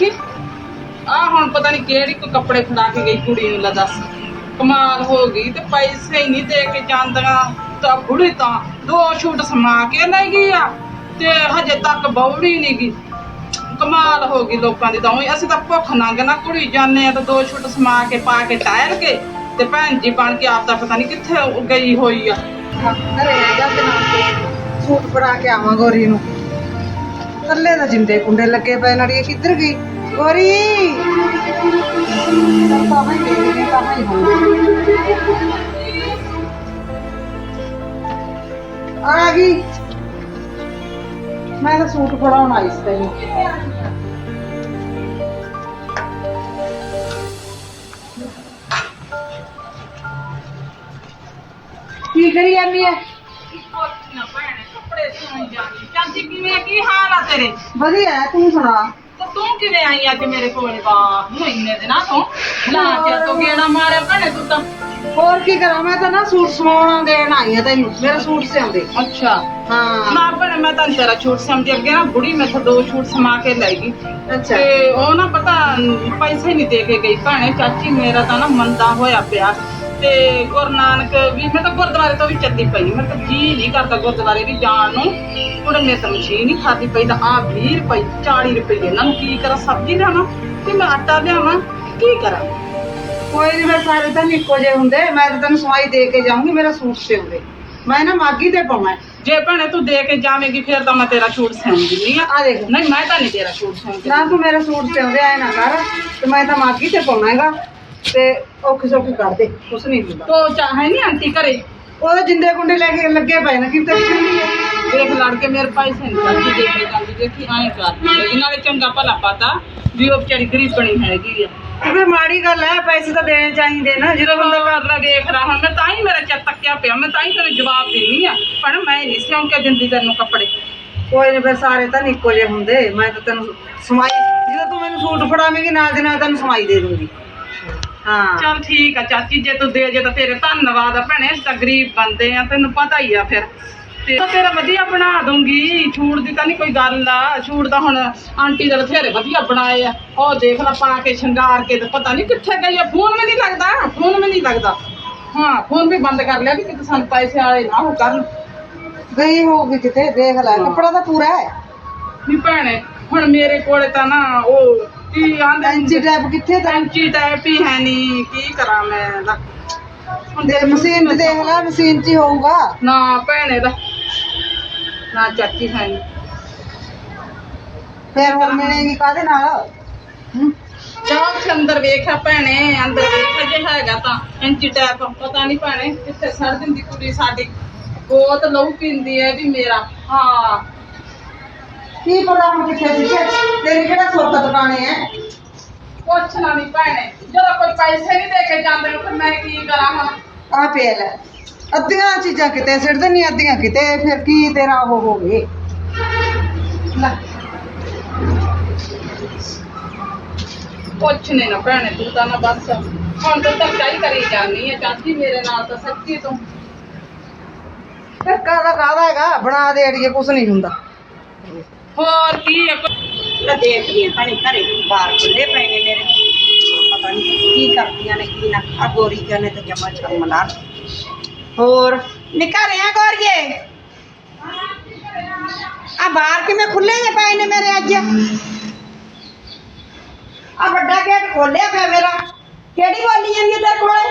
ਦੇਖੀ? ਆ ਹੁਣ ਪਤਾ ਨਹੀਂ ਕਿਹੜੀ ਕੋ ਕੱਪੜੇ ਫੜਾ ਕੇ ਗਈ ਕੁੜੀ ਨੂੰ, ਲੈ ਦੱਸ। ਕਮਾਲ ਹੋ ਗਈ ਤੇ ਪੈਸੇ ਹੀ ਨਹੀਂ ਦੇ ਕੇ ਜਾਂਦੀਆਂ। ਤਾਂ ਬੁੜੀ ਤਾਂ ਦੋ ਛੂਟ ਸਮਾ ਕੇ ਲੈ ਗਈ ਆ ਤੇ ਹਜੇ ਤੱਕ ਬੌੜੀ ਨਹੀਂ ਗਈ। ਕਮਾਲ ਹੋ ਗਈ ਲੋਕਾਂ ਦੀ ਤਾਂ ਊਂ ਅਸੀਂ ਤਾਂ ਭੁੱਖ ਨੰਗ ਨਾ ਕੁੜੀ ਜਾਂਦੇ ਆ ਤਾਂ ਦੋ ਛੁੱਟ ਸਮਾ ਕੇ ਪਾ ਕੇ ਟਾਇਰ ਕੇ ਤੇ ਭੈਣ ਜੀ ਬਣ ਕੇ ਆਪ ਤਾਂ ਪਤਾ ਨਹੀਂ ਕਿੱਥੇ ਉਹ ਗਈ ਹੋਈ ਆ। ਘਰੇ ਆ ਜਾ ਤੇ ਨਾਲ ਸੂਟ ਫੜਾ ਕੇ ਆਵਾਂ ਗੋਰੀ ਨੂੰ। ਥੱਲੇ ਦਾ ਜਿੰਦੇ ਕੁੰਡੇ ਲੱਗੇ ਪਏ ਨੜੀਏ ਕਿੱਧਰ ਗਈ? ਗੋਰੀ। ਤਾਂ ਹੀ ਦੇਖਦੀ ਤਾਂ ਹੀ ਆ ਗਈ। ਮੈਂ ਤਾਂ ਸੂਟ ਫੜਾਉਣ ਆਈ ਸੀ ਤੈਨੂੰ। ਕੀ ਕਰੀ ਜਾਂਦੀ ਐ? ਨਾ ਭੈਣੇ ਕੱਪੜੇ ਸਿਉਂ ਜਾਣੀ। ਚਾਚੀ ਕਿਵੇਂ ਕੀ ਹਾਲ ਆ ਤੇਰੇ? ਵਧੀਆ ਤੂੰ ਸੁਣਾ। ਤੇ ਤੂੰ ਕਿਵੇਂ ਆਈ ਅੱਜ ਮੇਰੇ ਕੋਲ? ਬਾ ਮਹੀਨੇ ਦੇ ਨਾ ਤੋਂ ਲਾ ਕੇ ਤੂੰ ਗੇੜਾ ਮਾਰਿਆ ਭੈਣੇ ਤੂੰ ਤਾਂ। ਹੋਰ ਕੀ ਕਰਾਂ ਮੈਂ ਤਾਂ ਨਾ ਸੂਟ ਸਵਾਉਣ ਦੇਣ ਆਈ ਆ ਤੈਨੂੰ ਮੇਰਾ ਸੂਟ ਸਿਉਂਦੇ। ਅੱਛਾ। ਹਾਂ। ਨਾ ਭੈਣੇ ਮੈਂ ਤਾਂ ਤੇਰਾ ਛੂਟ ਸਮਝ ਅੱਗੇ ਨਾ ਬੁੜੀ ਮੈਥੋਂ ਦੋ ਛੂਟ ਸਮਾ ਕੇ ਲੈ ਗਈ। ਅੱਛਾ। ਤੇ ਉਹ ਨਾ ਪਤਾ ਪੈਸੇ ਨਹੀਂ ਦੇ ਕੇ ਗਈ ਭੈਣੇ ਚਾਚੀ ਮੇਰਾ ਤਾਂ ਨਾ ਮੰਦਾ ਹੋਇਆ ਪਿਆ। ਤੇ ਗੁਰੂ ਨਾਨਕ ਵੀ ਮੈਂ ਤਾਂ ਗੁਰਦੁਆਰੇ ਤੋਂ ਵੀ ਚੱਲੀ ਪਈ ਮੈਂ ਤਾਂ ਜੀ ਨਹੀਂ ਕਰਦਾ ਗੁਰਦੁਆਰੇ ਵੀ ਜਾਣ ਨੂੰ। ਉਹਨੇ ਮੇਰੇ ਤਾਂ ਮਸ਼ੀਨ ਨਹੀਂ ਖਾਦੀ ਪਈ ਤਾਂ ਆ 20 ਰੁਪਏ 40 ਰੁਪਏ ਇਹਨਾਂ ਨੂੰ ਕੀ ਕਰਾਂ ਸਬਜ਼ੀ ਲਿਆਵਾਂ ਕਿ ਮੈਂ ਆਟਾ ਲਿਆਵਾਂ ਕੀ ਕਰਾਂ? ਕੋਈ ਨਹੀਂ ਮੈਂ ਸਾਰੇ ਤਾਂ ਇੱਕੋ ਜਿਹੇ ਹੁੰਦੇ। ਮੈਂ ਤਾਂ ਤੈਨੂੰ ਸਵਾਈ ਦੇ ਕੇ ਜਾਊਂਗੀ ਮੇਰਾ ਸੂਟ ਸਿਉਂਦੇ। ਮੈਂ ਨਾ ਮਾਗੀ ਤੇ ਪਾਉਣਾ ਜੇ ਭੈਣੇ ਤੂੰ ਦੇ ਕੇ ਜਾਵੇਂਗੀ ਫਿਰ ਤਾਂ ਮੈਂ ਤੇਰਾ ਛੂਟ ਸਿਉਂ ਦਿੰਦੀ ਆ। ਆ ਦੇਖ। ਨਹੀਂ ਮੈਂ ਤਾਂ ਨਹੀਂ ਤੇਰਾ ਛੂਟ ਸਿਉਂ ਨਾ ਤੂੰ ਮੇਰਾ ਸੂਟ ਸਿਉਂਦੇ ਆਏ ਨਾ ਕਰ। ਤੇ ਮੈਂ ਤਾਂ ਮਾਗੀ ਤੇ ਪਾਉਣਾ ਹੈਗਾ। ਤੇ ਔਖੀ ਸੌਖੀ ਕਰ ਦੇ ਕੁਛ ਨਹੀਂ ਹੁੰਦਾ ਤੋ ਚਾਹੇ ਨਹੀਂ ਆਂਟੀ ਘਰੇ। ਉਹਦੇ ਜਿੰਦੇ ਕੁੰਡੇ ਲੈ ਕੇ ਲੱਗੇ ਪਏ ਨੇ ਕਿਤੇ ਕਿੰਨੀ ਹੈ ਦੇਖ ਲੜ ਕੇ ਮੇਰੇ ਪੈਸੇ ਨਹੀਂ ਕਰਦੀ ਦੇ ਕੇ ਜਾਂਦੀ ਦੇਖੀ ਐਂ ਕਰ। ਨਾਲੇ ਚੰਗਾ ਭਲਾ ਪਤਾ ਵੀ ਉਹ ਵਿਚਾਰੀ ਗਰੀਬਣੀ ਹੈਗੀ ਆ। ਫਿਰ ਮਾੜੀ ਗੱਲ ਹੈ ਪੈਸੇ ਤਾਂ ਦੇਣੇ ਚਾਹੀਦੇ ਨਾ ਜਦੋਂ ਬੰਦਾ ਘਰ ਦਾ ਦੇਖ ਰਹਾ ਹੁਣ ਮੈਂ ਤਾਂ ਹੀ ਮੇਰਾ ਚਿੱਤ ਤੱਕਿਆ ਪਿਆ ਮੈਂ ਤਾਂ ਹੀ ਤੈਨੂੰ ਜਵਾਬ ਦਿੰਨੀ ਆ। ਪਰ ਮੈਂ ਨਹੀਂ ਸਿਉਂ ਕੇ ਦਿੰਦੀ ਤੈਨੂੰ ਕੱਪੜੇ। ਕੋਈ ਨਹੀਂ ਫਿਰ ਸਾਰੇ ਤਾਂ ਇੱਕੋ ਜਿਹੇ ਹੁੰਦੇ ਮੈਂ ਤਾਂ ਤੈਨੂੰ ਸਮਾਈ ਜਦੋਂ ਤੂੰ ਮੈਨੂੰ ਸੂਟ ਫੜਾਵੇਂਗੀ ਨਾਲ ਦੀ ਨਾਲ ਤੈਨੂੰ ਸਮਾਈ ਦੇ ਦੂੰਗੀ। ਹਾਂ। ਚਲ ਠੀਕ ਆ ਚਾਚੀ ਜੇ ਤੂੰ ਦੇ ਜੇ ਤਾਂ ਤੇਰੇ ਧੰਨਵਾਦ ਆ ਭੈਣੇ ਅਸੀਂ ਤਾਂ ਗਰੀਬ ਬੰਦੇ ਆ ਤੈਨੂੰ ਪਤਾ ਹੀ ਆ ਫਿਰ। ਤੇ ਤਾਂ ਤੇਰਾ ਵਧੀਆ ਬਣਾ ਦੂੰਗੀ ਛੂਟ ਦੀ ਤਾਂ ਨਹੀਂ ਕੋਈ ਗੱਲ ਆ ਛੂਟ ਤਾਂ ਹੁਣ ਆਂਟੀ ਦੇ ਬਥੇਰੇ ਵਧੀਆ ਬਣਾਏ ਆ। ਉਹ ਦੇਖ ਲੈ ਪਾ ਕੇ ਸ਼ਿੰਗਾਰ ਕੇ ਤੇ ਪਤਾ ਨਹੀਂ ਕਿੱਥੇ ਗਈ ਆ ਫੋਨ ਵੀ ਨਹੀਂ ਲੱਗਦਾ ਫੋਨ ਵੀ ਨਹੀਂ ਲੱਗਦਾ। ਹਾਂ ਫੋਨ ਵੀ ਬੰਦ ਕਰ ਲਿਆ ਵੀ ਕਿਤੇ ਸਾਨੂੰ ਪੈਸੇ ਵਾਲੇ ਨਾ ਹੋ ਕਰਨ। ਗਈ ਹੋਊਗੀ ਕਿਤੇ ਦੇਖ ਲੈ ਕੱਪੜਾ ਤਾਂ ਪੂਰਾ ਹੈ। ਵੀ ਭੈਣੇ ਹੁਣ ਮੇਰੇ ਕੋਲੇ ਤਾਂ ਨਾ ਉਹ ਕੀ ਆਂਦੇ ਐਂਚੀ ਟੈਪ ਕਿੱਥੇ ਤਾਂ? ਟੈਂਚੀ ਟੈਪ ਹੀ ਹੈ ਨਹੀਂ ਕੀ ਕਰਾਂ ਮੈਂ ਦਾ ਹੁਣ ਦੇ ਮਸ਼ੀਨ ਤੇ ਦੇਖ ਲੈ ਮਸ਼ੀਨ 'ਚ ਹੀ ਹੋਊਗਾ। ਨਾ ਭੈਣੇ ਦਾ। ਨਾ ਚਾਚੀ ਹੈ ਨਹੀਂ ਫਿਰ ਹੁਣ ਮਿਲੇਗੀ ਕਾਦੇ ਨਾਲ? ਹਮ? ਚਾਹ ਕੇ ਅੰਦਰ ਵੇਖਿਆ ਭੈਣੇ ਅੰਦਰ ਵੇਖਿਆ ਜੇ ਹੈਗਾ ਤਾਂ। ਟੈਪ ਪਤਾ ਨਹੀਂ ਭੈਣੇ ਕਿੱਥੇ ਸੜ ਦਿੰਦੀ ਕੁੜੀ ਸਾਡੀ। ਬਹੁਤ ਲਹੂ ਪੀਂਦੀ ਹੈ ਵੀ ਮੇਰਾ। ਹਾਂ। ਕੀ ਪਤਾ ਹੁਣ ਕਿੱਥੇ ਸਿੱਖੇ ਤੇਰੇ ਕਿਹੜਾ ਸੁੱਤ ਟਿਕਾਣੇ ਐ? ਕੁਛ ਨਾ ਨਹੀਂ ਭੈਣੇ ਜਦੋਂ ਕੋਈ ਪੈਸੇ ਨਹੀਂ ਦੇ ਕੇ ਜਾਂਦੇ ਨੂੰ ਫਿਰ ਮੈਂ ਕੀ ਕਰਾਂ ਹੁਣ? ਆ ਪਿਆ ਲੈ ਅੱਧੀਆਂ ਚੀਜ਼ਾਂ ਕਿਤੇ ਸਿੱਟਦੇ ਨਹੀਂ ਅੱਧੀਆਂ ਕਿਤੇ ਫਿਰ ਕੀ ਤੇਰਾ ਉਹ ਹੋਵੇ? ਲੈ। ਕੁਛ ਨਹੀਂ ਨਾ ਭੈਣੇ ਤੂੰ ਤਾਂ ਨਾ ਬਸ ਹੁਣ ਤੂੰ ਹੀ ਕਰੀ ਜਾਂਦੀ ਹੈ ਚਾਚੀ ਮੇਰੇ ਨਾਲ ਤਾਂ ਸੱਚੀ ਤੂੰ। ਧੱਕਾ ਦਾ ਕਾਹਦਾ ਹੈਗਾ? ਬਣਾ ਦੇ ਅੜੀਏ ਕੁਛ ਨਹੀਂ ਹੁੰਦਾ। ਹੋਰ ਕੀ ਹੈ ਤਾਂ ਦੇਖਦੀ ਆ ਭੈਣੇ ਘਰੇ ਬਾਹਰ ਖੁੱਲੇ ਪਏ ਨੇ ਮੇਰੇ ਪਤਾ ਨਹੀਂ ਕੀ ਕਰਦੀਆਂ ਨੇ ਕੀ ਨਾ ਆ ਗੋਰੀ ਜਾਨੇ ਤੇ ਜਮਾ ਚਮਲਾ ਹੋਰ ਨਿਕਲ ਰਿਆ ਗੋਰੀਏ ਆ ਬਾਹਰ ਕਿਵੇਂ ਖੁੱਲੇ ਜੇ ਪਏ ਨੇ ਮੇਰੇ ਅੱਜ ਆ ਵੱਡਾ ਗੇਟ ਖੋਲਿਆ ਪਿਆ ਮੇਰਾ ਕਿਹੜੀ ਬੋਲੀ ਜਾਂਦੀ ਹੈ ਤੇਰੇ ਕੋਲੇ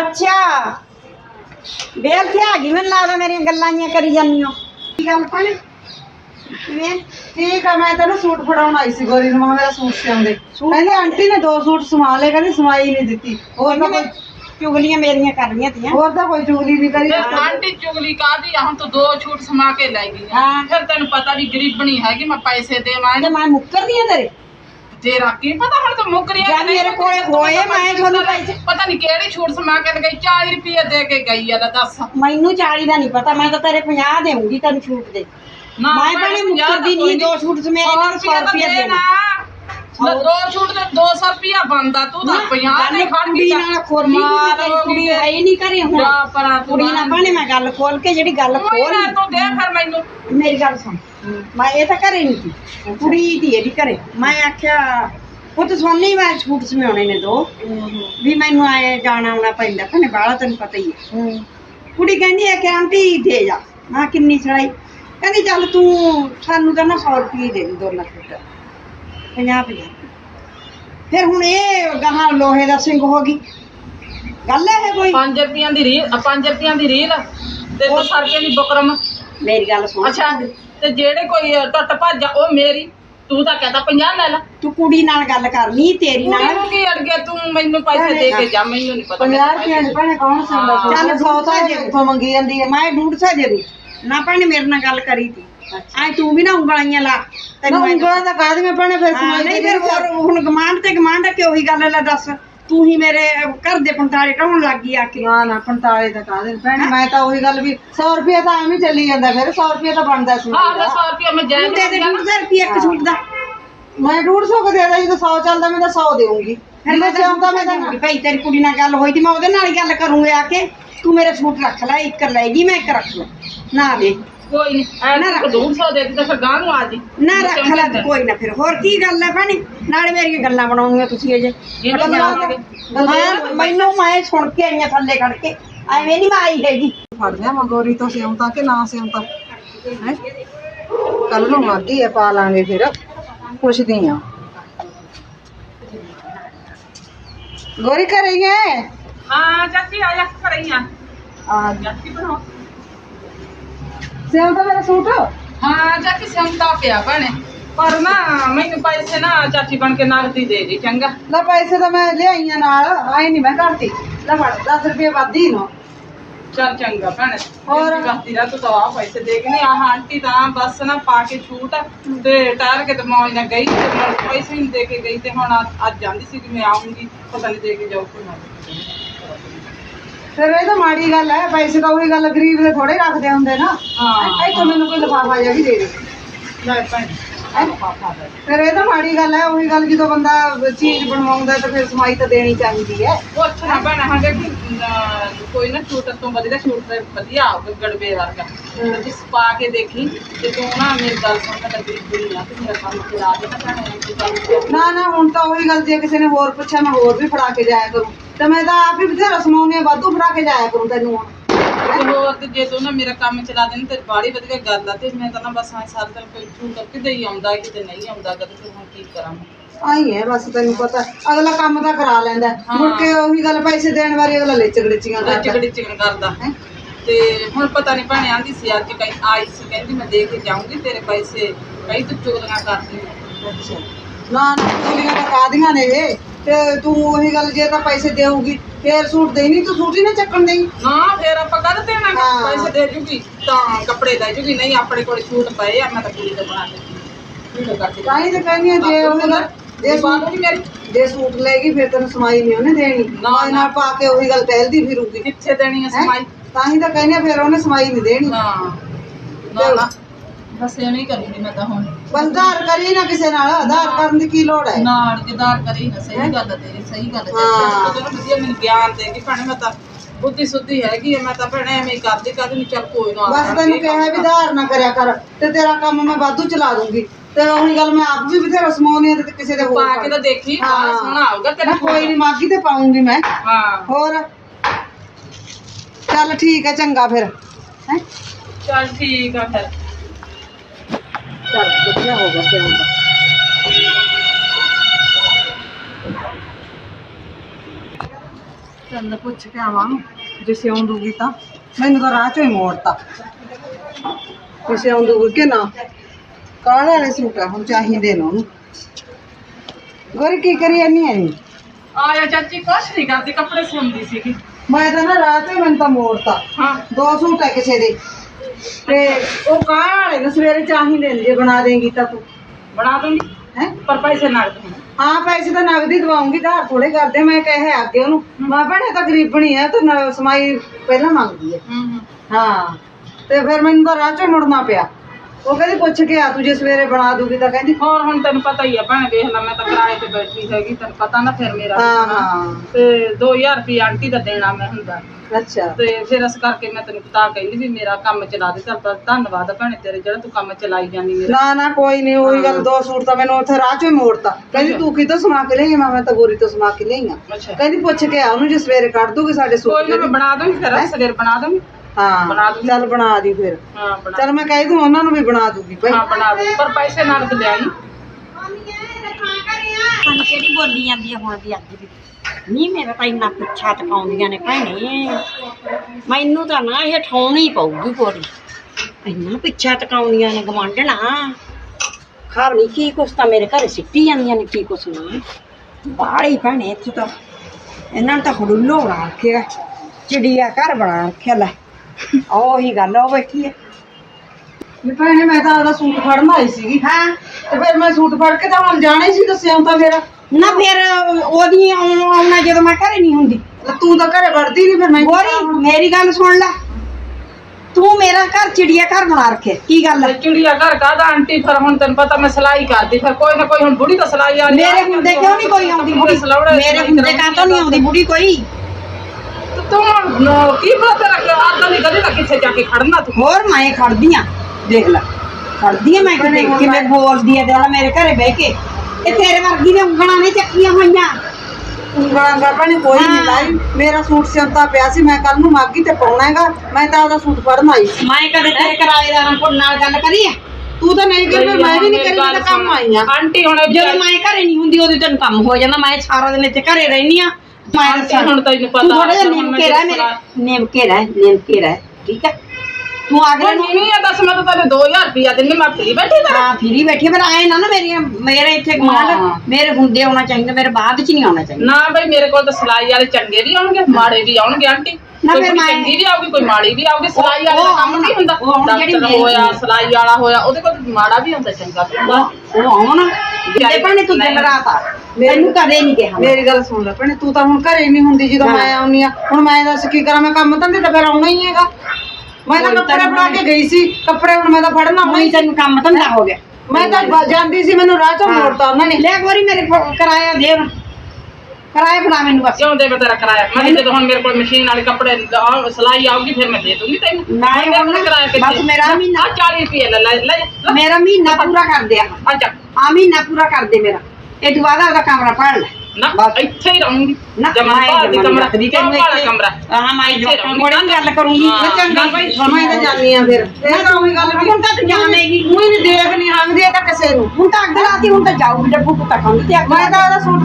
ਅੱਛਾ ਬੇਲ ਤੇ ਆ ਗਈ? ਮੈਨੂੰ ਲੱਗਦਾ ਮੇਰੀਆਂ ਗੱਲਾਂ ਜੀਆਂ ਕਰੀ ਜਾਂਦੀਆਂ। ਕੀ ਗੱਲ ਭੈਣੇ ਕਿਵੇਂ ਠੀਕ ਆ ਮੈਂ ਤੈਨੂੰ ਸੂਟ ਫੜਾਉਣ ਆਈ ਸੀ ਗੋਰੀ ਨੂੰ ਮੈਂ ਮੇਰਾ ਸੂਟ ਸਿਉਂਦੇ। ਕਹਿੰਦੀ ਆਂਟੀ ਨੇ ਦੋ ਸੂਟ ਸਮਾ ਲਏ ਕਹਿੰਦੀ ਸਮਾਈ ਨਹੀਂ ਦਿੱਤੀ। ਹੋਰ ਤਾਂ ਕੋਈ ਚੁਗਲੀਆਂ ਮੇਰੀਆਂ ਕਰਨੀਆਂ ਤੀਆਂ। ਹੋਰ ਤਾਂ ਕੋਈ ਚੁਗਲੀ ਨਹੀਂ ਕਰੀ। ਆਂਟੀ ਚੁਗਲੀ ਕਾਦੀ ਆ? ਹੁਣ ਤੂੰ ਦੋ ਛੂਟ ਸਮਾ ਕੇ ਲੈ ਗਈ। ਹਾਂ। ਫਿਰ ਤੈਨੂੰ ਪਤਾ ਵੀ ਗਰੀਬਣੀ ਹੈਗੀ ਮੈਂ ਪੈਸੇ ਦੇਵਾਂ। ਤੇ ਮੈਂ ਮੁੱਕਰਦੀ ਆ ਤੇਰੇ? ਤੇਰਾ ਕੀ ਪਤਾ ਹੁਣ ਤੂੰ ਮੁੱਕਰੀ ਜਦ ਮੇਰੇ ਕੋਲੇ ਹੋਏ ਮੈਂ ਤੁਹਾਨੂੰ ਪੈਸੇ ਪਤਾ ਨਹੀਂ ਕਿਹੜੀ ਛੂਟ ਸਮਾ ਕੇ ਗਈ 40 ਰੁਪਏ ਦੇ ਕੇ ਗਈ ਆ ਦੱਸ। ਮੈਨੂੰ 40 ਦਾ ਨਹੀਂ ਪਤਾ ਮੈਂ ਤਾਂ ਤੇਰੇ 50 ਦੇਵਾਂਗੀ ਤੈਨੂੰ ਛੂਟ ਦੇ। ਨਾ ਮੈਂ ਭੈਣੇ ਮੁੱਕਰਦੀ ਨਹੀਂ ਦੋ ਛੂਟ ਸਮੇਰੇ ਨਾਲ 100 ਰੁਪਏ ਦੇਣਾ। ਦੋ ਛੂਟ ਤੇ 200 ਰੁਪਿਆ ਬਣਦਾ ਤੂੰ ਤਾਂ 50 ਤੇ ਖੜ ਖੋਲੀ ਨੀ ਤੇਰੀ ਕੁੜੀ ਹੈ ਹੀ ਨਹੀਂ ਘਰੇ ਹੁਣ। ਜਾ ਕੁੜੀ ਨਾਲ ਭਾਣੇ ਮੈਂ ਗੱਲ ਖੋਲ ਕੇ ਜਿਹੜੀ ਗੱਲ ਖੋਲ ਨਾ ਤੂੰ ਦੇ ਫਿਰ ਮੈਨੂੰ। ਮੇਰੀ ਗੱਲ ਸੁਣ। ਮੈਂ ਇਹ ਤਾਂ ਘਰੇ ਨਹੀਂ ਸੀ ਕੁੜੀ ਦੀ ਇਹਦੀ ਘਰੇ। ਮੈਂ ਆਖਿਆ ਉਹ ਤਾਂ ਸੋਨੀ ਮੈਂ ਛੂਟ ਸਮਿਆਉਣੇ ਨੇ ਦੋ। ਵੀ ਮੈਨੂੰ ਆਏ ਜਾਣਾ ਆਉਣਾ ਪੈਂਦਾ ਭਨੇ ਬਾਹਲਾ ਤੈਨੂੰ ਪਤਾ ਹੀ ਹੈ। ਕੁੜੀ ਕਹਿੰਦੀ ਹੈ ਕਿ ਆਂਟੀ ਦੇ ਜਾ। ਮੈਂ ਕਿੰਨੀ ਚੜਾਈ ਕਹਿੰਦੀ ਚੱਲ ਤੂੰ ਸਾਨੂੰ ਤਾਂ ਨਾ 100 ਰੁਪਏ ਦੇ ਦੇ ਦੋਨਾਂ ਛੁੱਟ 50 50 ਫਿਰ ਹੁਣ ਇਹ ਗਾਹਾਂ ਲੋਹੇ ਦਾ ਸਿੰਘ ਹੋ ਗਈ। ਗੱਲ ਹੈ ਇਹ ਕੋਈ? 5 ਰੁਪਈਆਂ ਦੀ ਰੀਲ 5 ਰੁਪਈਆਂ ਦੀ ਰੀਲ ਤੇ 200 ਰੁਪਏ ਦੀ ਬੁਕਰਮ। ਮੇਰੀ ਗੱਲ ਸੁਣ। ਅੱਛਾ। ਤੇ ਜਿਹੜੇ ਕੋਈ ਟੁੱਟ ਭੱਜ ਆ ਉਹ ਮੇਰੀ। ਤੂੰ ਤਾਂ ਕਹਿੰਦਾ 50 ਲੈ ਲੈ। ਤੂੰ ਕੁੜੀ ਨਾਲ ਗੱਲ ਕਰਨੀ ਤੇਰੀ ਕੁੜੀ ਨਾਲ। ਨੂੰ ਕੀ ਅੜ ਗਿਆ? ਤੂੰ ਮੈਨੂੰ ਪੈਸੇ ਦੇ ਕੇ ਜਾ ਮੈਨੂੰ ਨਹੀਂ ਪਤਾ। 50 ਰੁਪਏ ਦੇ ਭੈਣੇ ਕੌਣ ਸੰਦਾ ਹਾਂ। ਚੱਲ ਚੱਲ 100 ਤਾਂ ਇੱਥੋਂ ਮੰਗੀ ਜਾਂਦੀ ਹੈ ਮੈਂ ਡੂਢ ਸੌ ਦੇ ਦੂੰ ਨਾ ਭੈਣੇ ਮੇਰੇ ਨਾਲ ਗੱਲ ਕਰੀ ਤੀ। ਐ ਤੂੰ ਵੀ ਨਾ ਉਂਗਲਾਈਆਂ ਲਾ। ਨਾ ਮੈਂ ਉਂਗਲਾਂ ਤਾਂ ਕਾਹਦੀਆਂ ਭੈਣੇ ਫਿਰ ਹਾਂ, ਸਮਾਈ ਨਹੀਂ ਦੇ ਫਿਰ ਹੋਰ ਹੁਣ ਗਮਾਂਡ ਤੇ ਗਮਾਂਡ ਕਿ ਉਹੀ ਗੱਲ ਲੈ ਦੱਸ। ਤੂੰ ਹੀ ਮੇਰੇ ਘਰ ਦੇ ਪੰਤਾਲੇ ਢਾਉਣ ਲੱਗ ਗਈ ਆ ਕੇ ਨਾ ਨਾ 45 ਦਾ ਕਾਹਦੇ ਭੈਣੇ? ਮੈਂ ਤਾਂ ਉਹੀ ਗੱਲ ਵੀ 100 ਰੁਪਏ ਤਾਂ ਐਵੇਂ ਚੱਲੀ ਜਾਂਦਾ ਫਿਰ 100 ਰੁਪਏ ਤਾਂ ਬਣਦਾ ਸੀ। ਹਾਂ ਮੈਂ 100 ਰੁਪਏ ਮੈਂ ਤੂੰ ਦੇ ਦੇ ਰੁਪਏ ਇੱਕ ਸੂਟ ਦਾ। ਮੈਂ 150 ਕੋ ਦੇਦਾ ਜਦੋਂ 100 ਚੱਲਦਾ ਮੈਂ ਤਾਂ 100 ਦੇਵਾਂਗੀ ਫਿਰ ਮੈਂ ਚਾਹੁੰਦਾ ਮੈਂ ਤਾਂ ਭਾਈ ਤੇਰੀ ਕੁੜੀ ਨਾਲ ਗੱਲ ਹੋਈ ਤੀ ਮੈਂ ਉਹਦੇ ਨਾਲ ਹੀ ਗੱਲ ਕਰੂੰਗੀ ਆ ਕੇ ਤੂੰ ਮੇਰੇ ਸੂਟ ਰੱਖ ਲੈ ਇੱਕ ਲੈਗੀ ਮੈਂ ਇੱਕ ਰੱਖ ਲੂ। ਨਾ ਦੇ ਕੋਈ ਨਹੀਂ ਨਾ ਨਾ ਰੱਖ। 200 ਦੇ ਦਿੱਤਾ ਫਿਰ ਗਾਂ ਨੂੰ ਆ ਜੀ। ਨਾ ਰੱਖ ਲੈ ਤੂੰ ਕੋਈ ਨਾ ਫਿਰ ਹੋਰ ਕੀ ਗੱਲ ਹੈ ਭੈਣੇ? ਨਾਲੇ ਮੇਰੀਆਂ ਗੱਲਾਂ ਬਣਾਉਣੀਆਂ ਤੁਸੀਂ ਅਜੇ। ਇਹ ਤਾਂ ਬਣਾਵਾਂਗੇ। ਮੈਂ ਮੈਨੂੰ ਮੈਂ ਸੁਣ ਕੇ ਆਈਆਂ ਥੱਲੇ ਖੜ ਕੇ। ਐਵੇਂ ਨਹੀਂ ਮੈਂ ਆਈ ਹੈਗੀ। ਫੜ ਲਿਆ ਮਗੋਰੀ ਤੋਂ ਸਿਉਂਤਾ ਕਿ ਨਾ ਸਿਉਂਤਾ? ਹੈ? ਕੱਲ ਨੂੰ ਮਾਗੀ ਹੈ ਪਾ ਲਾਂਗੇ ਫਿਰ। ਪੁੱਛਦੀ ਆ। ਗੋਰੀ ਘਰੇ ਹੈ ਹਾਂ? ਚਾਚੀ ਆ ਜਾ ਕਰਈ ਆ। ਆ ਚਾਚੀ ਬਣਾਓ। ਸਿਉਂਤਾ ਮੇਰਾ ਸੂਟ? ਹਾਂ ਚਾਚੀ ਸੰਤਾ ਪਿਆ ਭੈਣੇ। ਪਰ ਨਾ ਮੈਨੂੰ ਪੈਸੇ ਨਾ ਚਾਚੀ ਬਣ ਕੇ ਨਗਦੀ ਦੇ ਦੇ ਚੰਗਾ। ਲੈ ਪੈਸੇ ਤਾਂ ਮੈਂ ਲਿਆਈਆਂ ਨਾਲ ਆਏ ਨਹੀਂ ਮੈਂ ਘਰਤੀ ਲੈ ਫੜ 10 ਰੁਪਏ ਵੱਧੀ ਨਾ ਚੱਲ ਚੰਗਾ ਭੈਣੇ ਹੋਰ? ਕਰਦੀ ਰਾ ਤੂੰ ਤਾਂ ਆ ਪੈਸੇ ਦੇ ਕੇ ਨਹੀਂ ਆਹ ਆਂਟੀ ਤਾਂ ਬਸ ਨਾ ਪਾ ਕੇ ਛੂਟ ਤੇ ਟਾਇਰ ਕੇ ਤੇ ਮੌਜ ਨਾਲ ਗਈ ਤੇ ਮੈਂ ਪੈਸੇ ਨਹੀਂ ਦੇ ਕੇ ਗਈ ਤੇ ਹੁਣ ਅੱਜ- ਅੱਜ ਜਾਂਦੀ ਸੀ ਕਿ ਮੈਂ ਆਉਂਗੀ ਪਤਾ ਨਹੀਂ ਦੇ ਕੇ ਜਾਊ ਕਿ ਨਾ। ਫਿਰ ਇਹ ਤਾਂ ਮਾੜੀ ਗੱਲ ਹੈ ਪੈਸੇ ਤਾਂ ਉਹੀ ਗੱਲ ਗਰੀਬ ਦੇ ਥੋੜੇ ਰੱਖਦੇ ਹੁੰਦੇ ਨਾ। ਹਾਂ। ਇੱਥੋਂ ਮੈਨੂੰ ਕੋਈ ਲਿਫਾਫਾ ਜਿਹਾ ਵੀ ਦੇ ਦੇ। ਲੈ ਭੈਣੇ ਹੈਂ? ਫਿਰ ਇਹ ਤਾਂ ਮਾੜੀ ਗੱਲ ਹੈ ਉਹੀ ਗੱਲ ਜਦੋਂ ਬੰਦਾ ਚੀਜ਼ ਬਣਵਾਉਂਦਾ ਤਾਂ ਫਿਰ ਸਮਾਈ ਤਾਂ ਦੇਣੀ ਚਾਹੀਦੀ ਹੈ। ਪੁੱਛ ਨਾ ਭੈਣੇ ਹਾਂ ਕਿ ਕੋਈ ਨਾ ਛੂਟ ਤੋਂ ਵਧੀਆ ਛੂਟ ਤੇ ਵਧੀਆ ਗੜਬੇ ਵਰਗਾ ਤੇ ਜਿਸ ਪਾ ਕੇ ਦੇਖੀ ਤੇ ਤੂੰ ਨਾ ਮੇਰੀ ਗੱਲ ਸੁਣ ਕੇ ਲੱਗੀ ਕੁੜੀ ਆ ਤੇ ਮੇਰਾ ਕੰਮ ਕਰਾ ਦੇ ਨਾ ਤੂੰ। ਨਾ ਨਾ ਹੁਣ ਤਾਂ ਉਹੀ ਗੱਲ ਜੇ ਕਿਸੇ ਨੇ ਹੋਰ ਪੁੱਛਿਆ ਮੈਂ ਹੋਰ ਵੀ ਫੜਾ ਕੇ ਜਾਇਆ ਕਰੂੰ। ਤੇ ਮੈਂ ਤਾਂ ਆਪ ਹੀ ਬਥੇਰਾ ਸਮਾਉਣੀ ਆ ਵਾਧੂ ਫੜਾ ਕੇ ਜਾਇਆ ਕਰੂੰ ਤੈਨੂੰ ਹੁਣ। ਤੇ ਹੋਰ ਤੇ ਜੇ ਤੂੰ ਨਾ ਮੇਰਾ ਕੰਮ ਚਲਾ ਦੇਣ ਤੇ ਬਾੜੀ ਵਧੀਆ ਗੱਲ ਆ ਤੇ ਮੈਂ ਤਾਂ ਨਾ ਬਸ ਹਾਂ ਸਾਰਾ ਦਿਨ ਕੋਈ ਛੂਟ ਕਿਤੇ ਹੀ ਆਉਂਦਾ ਕਿਤੇ ਨਹੀਂ ਆਉਂਦਾ ਕਦੇ ਫਿਰ ਹੁਣ ਕੀ ਕਰਾਂ। ਮੈਂ ਆਈ ਹੈ ਬਸ ਤੈਨੂੰ ਪਤਾ ਅਗਲਾ ਕੰਮ ਤਾਂ ਕਰਾ ਲੈਂਦਾ ਹਾਂ। ਮੁੜ ਕੇ ਉਹੀ ਗੱਲ ਪੈਸੇ ਦੇਣ ਵਾਰੀ ਅਗਲਾ ਲੇਚ ਗੜਚੀਆਂ ਕਰਦਾ। ਚਿਕੜੀ ਚਿਕਨ ਕਰਦਾ। ਹੈਂ? ਤੇ ਹੁਣ ਪਤਾ ਨਹੀਂ ਭੈਣੇ ਆਂਦੀ ਸੀ ਅੱਜ ਕਈ ਆਈ ਸੀ ਕਹਿੰਦੀ ਮੈਂ ਦੇ ਕੇ ਜਾਊਂਗੀ ਤੇਰੇ ਪੈਸੇ ਕਈ ਤੂੰ ਚੁਗਲੀਆਂ ਕਰਦੀ। ਅੱਛਾ। ਨਾ ਨਾ ਕੁੜੀਆਂ ਤਾਂ ਕਾਦੀਆਂ ਨੇ ਇਹ? ਤੇ ਤੂੰ ਉਹੀ ਗੱਲ ਜੇ ਤਾਂ ਪੈਸੇ ਦੇਊਗੀ ਫੇਰ ਸੂਟ ਦੇਣੀ ਤੂੰ ਸੂਟ ਹੀ ਨਾ ਚੱਕਣ ਦੇਈ। ਨਾ ਫੇਰ ਆਪਾਂ ਕਰ ਦੇਣਾ ਹਾਂ। ਪੈਸੇ ਦੇ ਜੂਗੀ ਤਾਂ ਕੱਪੜੇ ਦੇ ਜੂਗੀ ਨਹੀਂ ਆਪਣੇ ਕੋਲ ਛੂਟ ਪਏ ਆ ਮੈਂ ਤਾਂ ਕੁੜੀ ਤੋਂ ਬਣਾ ਕੇ ਵੀਡੀਓ ਕਰਕੇ ਤਾਂ ਹੀ ਤਾਂ ਕਹਿੰਦੀ ਆ ਜੇ ਉਹੀ ਗੱਲ ਜੇ ਜੇ ਸੂਟ ਬਾਤ ਨਹੀਂ ਮੇਰੀ ਜੇ ਸੂਟ ਲੈਗੀ ਫਿਰ ਤੈਨੂੰ ਸਮਾਈ ਨਹੀਂ ਉਹਨੇ ਦੇਣੀ। ਨਾ, ਨਾਲ ਨਾਲ ਪਾ ਕੇ ਉਹੀ ਗੱਲ ਟਹਿਲਦੀ ਫਿਰੂਗੀ। ਕਿੱਥੇ ਦੇਣੀ ਹੈ ਹੈਂ? ਸਮਾਈ? ਤਾਂ ਹੀ ਤਾਂ ਕਹਿੰਦੇ ਆ ਫਿਰ ਉਹਨੇ ਸਮਾਈ ਨਹੀਂ ਦੇਣੀ। ਨਾ। ਨਾ ਨਾ। ਬਸ ਇਹ ਨਹੀਂ ਕਰੂੰਗੀ ਮੈਂ ਤਾਂ ਹੁਣ। ਬਸ ਆਧਾਰ ਕਰੀ ਨਾ ਕਿਸੇ ਨਾਲ ਆਧਾਰ ਕਰਨ ਦੀ ਕੀ ਲੋੜ ਹੈ? ਨਾਲ ਗਿਦਾਰ ਕਰੀ ਨਾ ਸਹੀ ਗੱਲ ਆ ਤੇਰੀ ਸਹੀ ਗੱਲ ਹੈ ਹਾਂ। ਤੈਨੂੰ ਵਧੀਆ ਮੈਨੂੰ ਗਿਆਨ ਦੇ ਕੇ ਭੈਣੇ ਮੈਂ ਤਾਂ ਬੁੱਧੀ ਸੁੱਧੀ ਹੈਗੀ ਆ, ਮੈਂ ਤਾਂ ਭੈਣੇ ਐਵੇਂ ਹੀ ਕਰਦੀ ਕਰਦੀ ਨਹੀਂ ਚੱਲ ਕੋਈ ਨਾ ਬਸ ਤੈਨੂੰ ਕਿਹਾ ਵੀ ਆਧਾਰ ਨਾ ਕਰਿਆ ਕਰ ਤੇ ਤੇਰਾ ਕੰਮ ਮੈਂ ਵਾਧੂ ਚਲਾ ਦੂੰਗੀ। ਤੇ ਉਹੀ ਗੱਲ ਮੈਂ ਆਪ ਵੀ ਬਥੇਰਾ ਸਮਾਉਣੀ ਆ ਤੇ ਕਿਸੇ ਦੇ ਹੋਰ ਪਾ ਕੇ ਤਾਂ ਦੇਖੀ ਹਾਂ ਹਾਂ। ਸੋਹਣਾ ਆਊਗਾ ਤੇਰਾ। ਮੈਂ ਕੋਈ ਨਹੀਂ ਮਾਗੀ ਤੇ ਪਾਉਂਗੀ ਮੈਂ। ਹਾਂ। ਹੋਰ? ਚੱਲ ਠੀਕ ਹੈ ਚੰਗਾ ਫਿਰ। ਹੈ? ਚੱਲ ਠੀਕ ਆ ਫਿਰ। ਚੱਲ ਵਧੀਆ ਹੋ ਗਿਆ ਸਿਆਣ ਦਾ। ਚੱਲ ਪੁੱਛ ਕੇ ਆਵਾਂ ਜੇ ਸਿਉਂ ਦੂਗੀ ਤਾਂ। ਮੈਨੂੰ ਤਾਂ ਰਾਹ ਚੋਂ ਹੀ ਮੋੜਤਾ। ਜੇ ਸਿਉਂ ਦੂਗੀ ਕਿ ਨਾ? ਕਾਹਦੇ ਵਾਲੇ ਸੂਟ ਆ ਹੁਣ ਚਾਹੀਦੇ ਨੇ ਉਹਨੂੰ। ਗੋਰੀ ਕੀ ਕਰੀ ਜਾਨੀ ਹੈ ਨੀ ਆਇਆ ਚਾਚੀ ਕੁਛ ਨਹੀਂ ਕਰਦੀ ਕੱਪੜੇ ਸਿਉਂਦੀ ਸੀਗੀ। ਮੈਂ ਤਾਂ ਨਾ ਰਾਹ ਚੋਂ ਹੀ ਮੈਨੂੰ ਤਾਂ ਮੋੜਤਾ। ਹਾਂ। ਦੋ ਸੂਟ ਹੈ ਕਿਸੇ ਦੇ। ਤੇ ਉਹ ਕਾਹ ਵਾਲੇ ਨੂੰ? ਸਵੇਰੇ ਚਾਹੀਦੇ ਨੇ ਜੇ ਬਣਾ ਦੇਂਗੀ ਤਾਂ ਤੂੰ। ਬਣਾ ਦੂੰਗੀ। ਹੈ? ਪਰ ਪੈਸੇ ਨਗਦ ਹੋਣ ਹਾਂ ਪੈਸੇ ਤਾਂ ਨਗਦੀ ਦਵਾਉਂਗੀ ਧਾਰ ਥੋੜੇ ਕਰਦੇ ਮੈਂ ਕਹੇ ਅੱਗੇ ਉਹਨੂੰ ਮੈਂ ਭੈਣੇ ਤਾਂ ਗਰੀਬਣੀ ਆ ਤੇ ਸਮਾਈ ਪਹਿਲਾਂ ਮੰਗਦੀ ਹੈ ਹੂੰ ਹੂੰ। ਹਾਂ ਤੇ ਫਿਰ ਮੈਨੂੰ ਤਾਂ ਰਾਹ ਚੋਂ ਮੁੜਨਾ ਪਿਆ। ਉਹ ਕਹਿੰਦੀ ਪੁੱਛ ਕੇ ਆ ਤੂੰ ਜੇ ਸਵੇਰੇ ਬਣਾ ਦੂਗੀ ਤਾਂ ਕਹਿੰਦੀ ਹੋਰ ਹੁਣ ਤੈਨੂੰ ਪਤਾ ਹੀ ਆ ਭੈਣ ਵੇਖ ਲੈ ਮੈਂ ਤਾਂ ਕਿਰਾਏ ਤੇ ਬੈਠੀ ਹੈਗੀ ਤੈਨੂੰ ਪਤਾ ਨਾ ਫਿਰ ਮੇਰਾ ਹਾਂ ਹਾਂ। ਤੇ 2000 ਰੁਪਏ ਆਂਟੀ ਦਾ ਦੇਣਾ ਮੈਂ ਹੁੰਦਾ। ਅੱਛਾ। ਤੇ ਫਿਰ ਇਸ ਕਰਕੇ ਮੈਂ ਤੈਨੂੰ ਪਤਾ ਕਹਿੰਦੀ ਵੀ ਮੇਰਾ ਕੰਮ ਚਲਾ ਦੇ ਚੱਲ ਤਾਂ ਧੰਨਵਾਦ ਭੈਣੇ ਤੇਰੇ ਜਿਹੜਾ ਤੂੰ ਕੰਮ ਚਲਾਈ ਜਾਂਦੀ ਮੇਰਾ। ਨਾ ਨਾ ਕੋਈ ਨਹੀਂ ਉਹੀ ਗੱਲ ਦੋ ਸੂਟ ਤਾਂ ਮੈਨੂੰ ਉੱਥੇ ਰਾਹ ਚੋਂ ਹੀ ਮੋੜਤਾ। ਕਹਿੰਦੀ ਤੂੰ ਕਿਤੋਂ ਸਮਾ ਕੇ ਲਈ ਮੈਂ ਮੈਂ ਤਾਂ ਗੋਰੀ ਤੋਂ ਸਮਾ ਕੇ ਲਈ ਆ। ਅੱਛਾ। ਕਹਿੰਦੀ ਪੁੱਛ ਕੇ ਆ ਉਹਨੂੰ ਜੇ ਸਵੇਰੇ ਕੱਢ ਦੂਗੀ ਸਾਡੇ ਕੋਈ ਸੂਟ ਨਾ ਮੈਂ ਬਣਾ ਦੂੰਗੀ ਫਿਰ ਸਵੇਰ ਬਣਾ ਦੂੰਗੀ ਹਾਂ ਬਣਾ ਦੂੰਗੀ। ਚੱਲ ਬਣਾ ਦੀ ਫਿਰ। ਹਾਂ ਬਣਾ ਚੱਲ ਮੈਂ ਕਹਿ ਦੂੰ ਉਹਨਾਂ ਨੂੰ ਵੀ ਬਣਾ ਦੂਗੀ ਭਾਈ। ਹਾਂ ਬਣਾ ਦੂੰਗੀ। ਪਰ ਪੈਸੇ ਨਾਲ ਤੇ ਲਿਆਈ ਸਾਨੂੰ ਕਿਹੜੀ ਬੋਲੀ ਜਾਂਦੀ ਆ ਹੁਣ ਵੀ ਅੱਜ ਵੀ ਨਹੀਂ ਮੇਰਾ ਤਾਂ ਇੰਨਾ ਪਿੱਛਾ ਟਕਾਉਂਦੀਆਂ ਨੇ ਭੈਣੇ। ਮੈਨੂੰ ਤਾਂ ਨਾ ਇਹ ਠਾਉਣੀ ਪਊਗੀ ਕੋੜੀ ਇੰਨਾ ਪਿੱਛਾ ਟਕਾਉਂਦੀਆਂ ਨੇ ਗਵਾਂਢਣਾ। ਖਰ ਨਹੀਂ ਕੀ ਕੁਛ ਤਾਂ ਮੇਰੇ ਘਰੇ ਸਿੱਟੀ ਜਾਂਦੀਆਂ ਨੇ ਕੀ ਕੁਛ ਨਾ। ਬਾਹਲੀ ਭੈਣੇ ਇੱਥੇ ਤਾਂ। ਇਹਨਾਂ ਨੂੰ ਤਾਂ ਹੜੁੱਲੋ ਬਣਾ ਰੱਖਿਆ ਚਿੜੀਆ ਘਰ ਬਣਾ ਰੱਖਿਆ ਲੈ। ਉਹੀ ਗੱਲ ਆ, ਉਹ ਬੈਠੀ ਹੈ ਵੀ ਭੈਣੇ ਮੈਂ ਤਾਂ ਆਪਦਾ ਸੂਟ ਫੜਨ ਆਈ ਸੀਗੀ। ਹਾਂ। ਤੇ ਫਿਰ ਮੈਂ ਸੂਟ ਫੜ ਕੇ ਤਾਂ ਹੁਣ ਜਾਣਾ ਹੀ ਸੀ ਦੱਸਿਆ ਤਾਂ ਮੇਰਾ। ਨਾ ਫਿਰ ਉਹਦੀ ਆਉਣ- ਆਉਣਾ ਜਦੋਂ ਮੈਂ ਘਰੇ ਨਹੀਂ ਹੁੰਦੀ। ਤੂੰ ਤਾਂ ਘਰੇ ਵੜਦੀ ਨਹੀਂ ਫਿਰ ਮੈਂ ਗੋਰੀ ਮੇਰੀ ਗੱਲ ਸੁਣ ਲੈ। ਤੂੰ ਮੇਰਾ ਘਰ ਚਿੜੀਆ ਘਰ ਬਣਾ ਰੱਖਿਆ ਕੀ ਗੱਲ ਹੈ ਚਿੜੀਆ ਘਰ ਕਾਹਦਾ ਆਂਟੀ ਫਿਰ ਹੁਣ ਤੈਨੂੰ ਪਤਾ ਮੈਂ ਸਲਾਈ ਕਰਦੀ ਫਿਰ ਕੋਈ ਨਾ ਕੋਈ ਹੁਣ ਬੁੜੀ ਤਾਂ ਸਲਾਈ ਵਾਲੀ ਮੇਰੇ ਹੁੰਦੇ ਕਿਉਂ ਨਹੀਂ ਕੋਈ ਆਉਂਦੀ ਬੁੜੀ? ਮੇਰੇ ਹੁੰਦੇ ਕਾਹ ਤੋਂ ਨਹੀਂ ਆਉਂਦੀ ਬੁੜੀ ਕੋਈ? ਤੂੰ ਹੁਣ ਨ- ਕੀ ਪਤਾ ਰੱਖ ਆਦਾਂ ਦੀ ਗਲੀ ਦਾ ਕਿੱਥੇ ਜਾ ਕੇ ਖੜਨਾ ਤੂੰ। ਹੋਰ ਮੈਂ ਖੜਦੀ ਆ। ਦੇਖ ਲੈ ਖੜਦੀ ਆ ਮੈਂ ਕਿਤੇ ਕਿਵੇਂ ਬੋਲਦੀ ਆ ਦੇਖ ਲੈ ਮੇਰੇ ਘਰੇ ਬਹਿ ਕੇ। ਇਹ ਤੇਰੇ ਵਰਗੀ ਨੇ ਉਂਗਲਾਂ ਨੇ ਚੱਕੀਆਂ ਹੋਈਆਂ। ਉਂਗਲਾਂ ਦਾ ਭੈਣੇ ਕੋਈ ਨਹੀਂ ਹਾਂ। ਲਾਈ ਮੇਰਾ ਸੂਟ ਸਿਉਂਤਾ ਪਿਆ ਸੀ ਮੈਂ ਕੱਲ ਨੂੰ ਮਾਗੀ ਤੇ ਪਾਉਣਾ ਹੈਗਾ। ਮੈਂ ਤਾਂ ਆਪਦਾ ਸੂਟ ਫੜਨ ਆਈ ਸੀ। ਮੈਂ ਕਦੇ ਤੇਰੇ ਕਿਰਾਏਦਾਰਾਂ ਕੋਲ ਨਾਲ ਗੱਲ ਕਰੀ ਆ? ਤੂੰ ਤਾਂ ਨਹੀਂ ਕਰੀ ਫਿਰ ਮੈਂ ਵੀ ਨਹੀਂ ਕਰੀ ਮੈਂ ਤਾਂ ਕੰਮ ਆਈ ਆ। ਆਂਟੀ ਹੁਣ ਜਦੋਂ ਮੈਂ ਘਰੇ ਨਹੀਂ ਹੁੰਦੀ ਉਦੋਂ ਤੈਨੂੰ ਕੰਮ ਹੋ ਜਾਂਦਾ। ਮੈਂ ਸਾਰਾ ਦਿਨ ਇੱਥੇ ਘਰੇ ਰਹਿਨੀ ਆ। ਮੈਂ ਦੱਸਾਂ ਹੁਣ ਤੈਨੂੰ ਪਤਾ ਥੋੜਾ ਜਿਹਾ ਨਿਮ ਕੇ ਰਹਿ ਮੇਰੇ। ਨਿਮ ਕੇ ਰਹਿ ਨਿਮ ਕੇ ਰਹਿ ਠੀਕ ਹੈ? ਤੂੰ ਅਗਲੇ ਨੂੰ। ਨਹੀਂ ਆ ਦੱਸ ਮੈਂ ਤਾਂ ਤੈਨੂੰ 2000 ਰੁਪਇਆ ਦਿੰਨੀ ਮੈਂ ਫਰੀ ਬੈਠੀ ਤਾਂ। ਹਾਂ ਫਿਰੀ ਬੈਠੀ ਪਰ ਆਏ ਨਾ ਨਾ ਮੇਰੀਆਂ ਮੇਰੇ ਇੱਥੇ ਹਾਂ। ਗਵਾਂਢ ਮੇਰੇ ਹੁੰਦੇ ਆਉਣਾ ਚਾਹੀਦਾ ਮੇਰੇ ਬਾਅਦ ਚ ਨਹੀਂ ਆਉਣਾ ਚਾਹੀਦਾ। ਨਾ ਬਈ ਮੇਰੇ ਕੋਲ ਤਾਂ ਸਲਾਈ ਵਾਲੇ ਚੰਗੇ ਵੀ ਆਉਣਗੇ ਮਾੜੇ ਵੀ ਆਉਣਗੇ ਆਂਟੀ। ਨਾ ਕੋਈ ਫਿਰ ਮੈਂ- ਚੰਗੀ ਵੀ ਆਊਗੀ ਕੋਈ ਮਾੜੀ ਵੀ ਆਊਗੀ ਸਲਾਈ ਵਾਲੇ ਦਾ ਕੰਮ ਨਹੀਂ ਹੁੰਦਾ। ਡਾਕਟਰ ਹੋਇਆ ਸਲਾਈ ਵਾਲਾ ਹੋਇਆ ਉਹਦੇ ਕੋਲ ਮਾੜਾ ਵੀ ਹੁੰਦਾ ਚੰਗਾ। ਵੀ ਹੁੰਦਾ ਉਹ ਉਹ ਆਉਣ ਜਿਹੜੇ ਭਾਣੇ ਤੂੰ ਦਿਨ ਰਾਤ ਆ ਮੈਨੂੰ ਕਦੇ ਨਹੀਂ ਕਿਹਾ ਮੇਰੀ ਗੱਲ ਸੁਣ ਲੈ ਭੈਣੇ ਤੂੰ ਤਾਂ ਹੁਣ ਘਰੇ ਨਹੀਂ ਹੁੰਦੀ ਜਦੋਂ। ਮੈਂ ਆਉਣੀ ਆ। ਹੁਣ ਮੈਂ ਦੱਸ ਕੀ ਕਰਾਂ ਮੈਂ ਕੰਮ ਧੰਦੇ ਤਾਂ ਫਿਰ ਆਉਣਾ ਹੀ ਹੈਗਾ। ਮੈਂ ਤਾਂ ਕੱਪੜੇ। ਫੜਾ ਕੇ ਗਈ ਸੀ ਕੱਪੜੇ ਹੁਣ ਮੈਂ ਤਾਂ ਫੜਨਾ ਆਉਣਾ ਨਹੀਂ। ਹੀ ਤੈਨੂੰ ਕੰਮ ਧੰਦਾ ਹੋ ਗਿਆ। ਮੈਂ ਤਾਂ ਬ- ਜਾਂਦੀ ਸੀ ਮੈਨੂੰ ਰਾਹ ਚੋਂ ਮੋੜਤਾ ਉਹਨਾਂ ਨੇ। ਲੈ ਗੋਰੀ ਮੇਰੇ ਕੋਲ ਕਿਰਾਇਆ ਦੇ ਹੁਣ। ਕਿਰਾਇਆ ਫੜਾ ਮੈਨੂੰ ਬਸ। ਕਿਉਂ ਦੇ ਮੈਂ ਤੇਰਾ ਕਰਾਇਆ? ਮੈਂ ਕਿਹਾ ਜਦੋਂ ਹੁਣ ਮੇਰੇ ਕੋਲ ਮਸ਼ੀਨ ਵਾਲੇ ਕੱਪੜੇ ਆਉ- ਸਲਾਈ ਆਊਗੀ ਫਿਰ ਮੈਂ ਦੇ ਦੂੰਗੀ ਤੈਨੂੰ। ਨਾ ਹੀ ਹੁਣ ਹੁਣ ਕਰਾਇਆ ਕਿੱਥੇ? ਬਸ ਮੇਰਾ ਮਹੀਨਾ- ਆਹ 40 ਰੁਪਏ ਲੈ ਲੈ। ਮੇਰਾ ਮਹੀਨਾ ਪੂਰਾ ਕਰ ਦਿਆ ਅੱਛਾ। ਆ ਮਹੀਨਾ ਪੂਰਾ ਕਰ ਦੇ ਮੇਰਾ। ਇਹ ਤੋਂ ਬਾਅਦ ਆਪਦਾ ਕਮਰਾ ਫੜ ਲੈ। ਨਾ ਇੱਥੇ ਹੀ ਰਹੂੰਗੀ। ਨਾ ਮੈਂ ਬਾਹਰ ਦੀ ਕਮਰਾ ਵਾਲਾ ਇੱਥੇ। ਕਮਰਾ। ਹਾਂ ਮੈਂ ਜੋਕਾਂ ਰਹੂੰਗੀ। ਕੋਲ ਗੱਲ ਕਰੂੰਗੀ। ਹਾਂ। ਮੈਂ ਚੰਗਾ ਭਾਈ, ਮੈਂ ਤਾਂ ਜਾਣੀ ਆ ਫਿਰ। ਇਹ ਤਾਂ ਉਹੀ ਗੱਲ ਵੀ ਹੁਣ ਤਾਂ ਜਾਣੇਗੀ। ਉਹ ਨਹੀਂ ਦੇਖ ਨਹੀਂ ਹੰਗਦੀ ਇਹ ਤਾਂ ਕਿਸੇ ਨੂੰ। ਹੁਣ ਤਾਂ ਅੱਗ ਲਾਤੀ ਹੁਣ ਤਾਂ ਜਾਊਗੀ ਡੱਬੂ ਪੁੱਤਾ ਖਾਂਦੀ ਤੇ ਮੈਂ ਤਾਂ ਉਹਦਾ ਸੂਟ